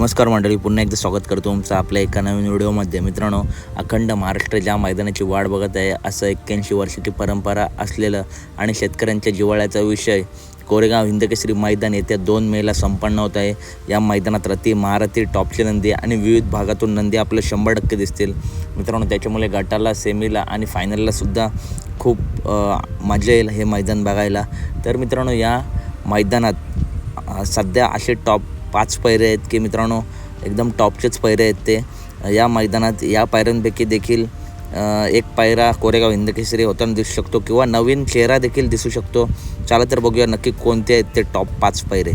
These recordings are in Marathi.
नमस्कार मंडळी पुन्हा एकदा स्वागत करतो तुमचं आपल्या एका नवीन व्हिडिओमध्ये. मित्रांनो अखंड महाराष्ट्र ज्या मैदानाची वाट बघत आहे असं एक्क्याऐंशी वर्षाची परंपरा असलेलं आणि शेतकऱ्यांच्या जिव्हाळ्याचा विषय. कोरेगाव हिंदकेसरी मैदान येत्या दोन मेला संपन्न होत आहे. या मैदानात रती महारथी टॉपचे नंदी आणि विविध भागातून नंदी आपलं शंभर टक्के दिसतील. मित्रांनो त्याच्यामुळे गटाला सेमीला आणि फायनलला सुद्धा खूप मजा येईल हे मैदान बघायला. तर मित्रांनो या मैदानात सध्या असे टॉप पाच पैरे आहेत की मित्रांनो एकदम टॉपचेच पैरे आहेत ते. या मैदानात या पायऱ्यांपैकी देखील एक पायरा कोरेगाव हिंदकेसरी होताना दिसू शकतो किंवा नवीन चेहरा देखील दिसू शकतो. चला तर बघूया नक्की कोणते आहेत ते टॉप पाच पैरे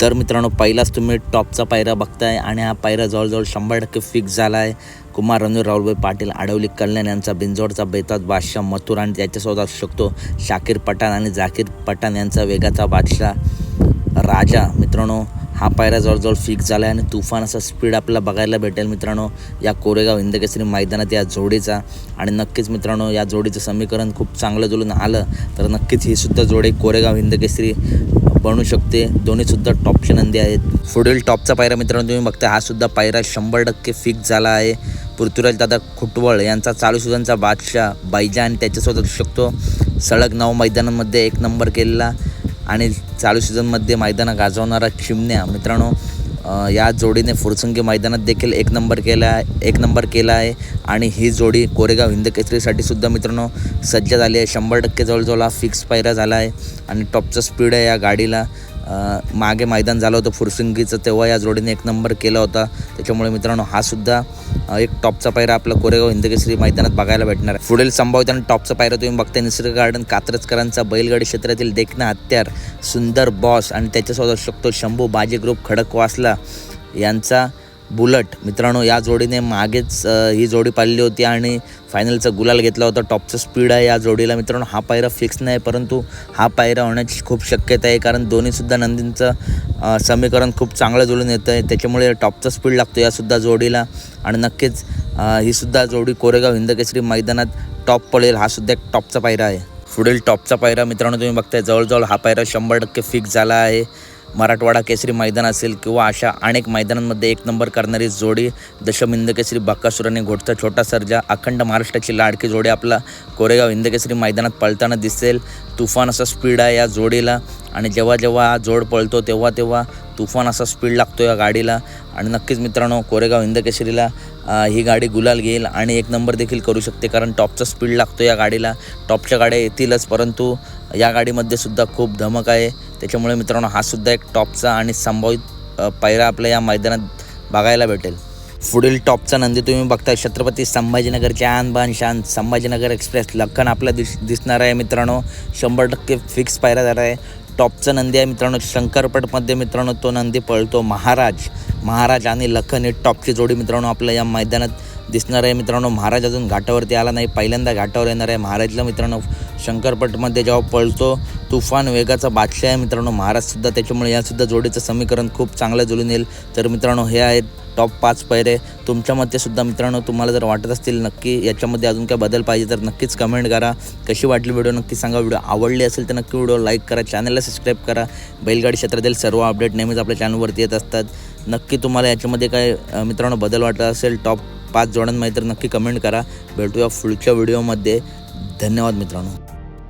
तर मित्रांनो पहिलाच तुम्ही टॉपचा पायरा बघताय आणि हा पायरा जवळजवळ शंभर टक्के फिक्स झाला आहे कुमार रणवीर राहुलभाई पाटील आडवली कल्याण यांचा बिंजोडचा बेताज बादशाह मथुर आणि त्याच्यासोबत असू शकतो. शाकीर पठाण आणि झाकीर पठाण यांचा वेगाचा बादशाह राजा. मित्रांनो हा पायरा जवळजवळ फिक्स झाला आहे आणि तुफान असा स्पीड आपल्याला बघायला भेटेल मित्रांनो. या कोरेगाव हिंदकेसरी मैदानात या जोडीचा आणि नक्कीच मित्रांनो या जोडीचं समीकरण खूप चांगलं जुळून आलं तर नक्कीच ही सुद्धा जोडी कोरेगाव हिंदकेसरी बनू शकते. दोन्हीसुद्धा टॉपचे नंदी आहेत. पुढील टॉपचा पायरा मित्रांनो तुम्ही बघता हा सुद्धा पायरा शंभर टक्के फिक्स झाला आहे. पृथ्वीराज दादा खुटवळ यांचा चालू सीझनचा बादशाह बैजा आणि त्याच्यासोबत असू शकतो. सळग नऊ मैदानांमध्ये एक नंबर केलेला. आणि चालू सीझनमध्ये मैदानं गाजवणारा चिमण्या मित्रांनो या जोडीने फुरसंगी मैदानात देखील एक नंबर केला आहे एक नंबर केला आहे. आणि ही जोडी कोरेगाव हिंदकेसरीसाठी सुद्धा मित्रांनो सज्ज झाली आहे. शंभर टक्के जवळजवळ हा फिक्स पायरा झाला आहे. आणि टॉपचा स्पीड आहे या गाडीला. मागे मैदान झालं होतं फुरसिंगीचं तेव्हा या जोडीने एक नंबर केला होता. त्याच्यामुळे मित्रांनो हा सुद्धा एक टॉपचा पायरा आपला कोरेगाव हिंदकेसरी मैदानात बघायला भेटणार आहे. पुढील संभाव्यता आणि टॉपचा पायरा तुम्ही बघताय. निसर्ग गार्डन कात्रजकरांचा बैलगाडी क्षेत्रातील देखणं हत्यार सुंदर बॉस आणि त्याच्यासोबत असू शकतो शंभू बाजी ग्रुप खडकवासला यांचा बुलट. मित्रांनो या जोडीने मागेच ही जोडी पाळली होती आणि फायनलचा गुलाल घेतला होता. टॉपचं स्पीड आहे या जोडीला. मित्रांनो हा पायरा फिक्स नाही परंतु हा पायरा होण्याची खूप शक्यता आहे कारण दोन्हीसुद्धा नंदींचं समीकरण खूप चांगलं जुळून येतं आहे. त्याच्यामुळे टॉपचा स्पीड लागतो यासुद्धा जोडीला. आणि नक्कीच हीसुद्धा ही सुद्धा जोडी कोरेगाव हिंदकेसरी मैदानात टॉप पडेल. हा सुद्धा एक टॉपचा पायरा आहे. पुढील टॉपचा पायरा मित्रांनो तुम्ही बघताय जवळजवळ हा पायरा शंभर टक्के फिक्स झाला आहे. मराठवाडा केसरी मैदान असेल किंवा अशा अनेक मैदानांमध्ये एक नंबर करणारी जोडी दशम हिंदकेसरी बक्कासूर आणि घोटचा छोटा सर्जा अखंड महाराष्ट्राची लाडकी जोडी आपला कोरेगाव हिंदकेसरी मैदानात पळताना दिसेल. तुफान असा स्पीड आहे या जोडीला. आणि जेव्हा जेव्हा हा जोड पळतो तेव्हा तेव्हा तुफान असा स्पीड लागतो या गाडीला. आणि नक्कीच मित्रांनो कोरेगाव हिंदकेसरीला ही गाडी गुलाल घेईल आणि एक नंबर देखील करू शकते कारण टॉपचा स्पीड लागतो या गाडीला. टॉपच्या गाड्या येतीलच परंतु या गाडीमध्ये सुद्धा खूप धमक आहे. त्याच्यामुळे मित्रांनो हा सुद्धा एक टॉपचा आणि संभावित पायरा आपल्या या मैदानात बघायला भेटेल. पुढील टॉपचा नंदी तुम्ही बघताय छत्रपती संभाजीनगरच्या आन बान शान संभाजीनगर एक्सप्रेस लखन आपला दिस दिसणार आहे मित्रांनो. शंभर टक्के फिक्स पायरा झाला आहे. टॉपचा नंदी आहे मित्रांनो. शंकरपटमध्ये मित्रांनो तो नंदी पळतो महाराज. महाराज आणि लखन ही टॉपची जोडी मित्रांनो आपल्या या मैदानात दिसणार आहे मित्रांनो. महाराज अजून घाटावरती आला नाही. पहिल्यांदा घाटावर येणार आहे. महाराजला मित्रांनो शंकरपटमध्ये जेव्हा पळतो तुफान वेगाचा बादशाह आहे मित्रांनो. महाराजसुद्धा त्याच्यामुळे यासुद्धा जोडीचं समीकरण खूप चांगलं जुळून येईल. तर मित्रांनो हे आहेत टॉप पाच पैरे तुमच्या मते सुद्धा मित्रांनो तुम्हाला जर वाटत असतील नक्की याच्यामध्ये अजून काय बदल पाहिजे तर नक्कीच कमेंट करा. कशी वाटली व्हिडिओ नक्की सांगा. व्हिडिओ आवडली असेल तर नक्की व्हिडिओ लाईक करा. चॅनलला सबस्क्राईब करा. बैलगाडी क्षेत्रातील सर्व अपडेट नेहमीच आपल्या चॅनलवरती येत असतात. नक्की तुम्हाला याच्यामध्ये काय मित्रांनो बदल वाटत असेल टॉप पाच जोड्यांमध्ये तर नक्की कमेंट करा. भेटूया पुढच्या व्हिडिओमध्ये धन्यवाद मित्रांनो.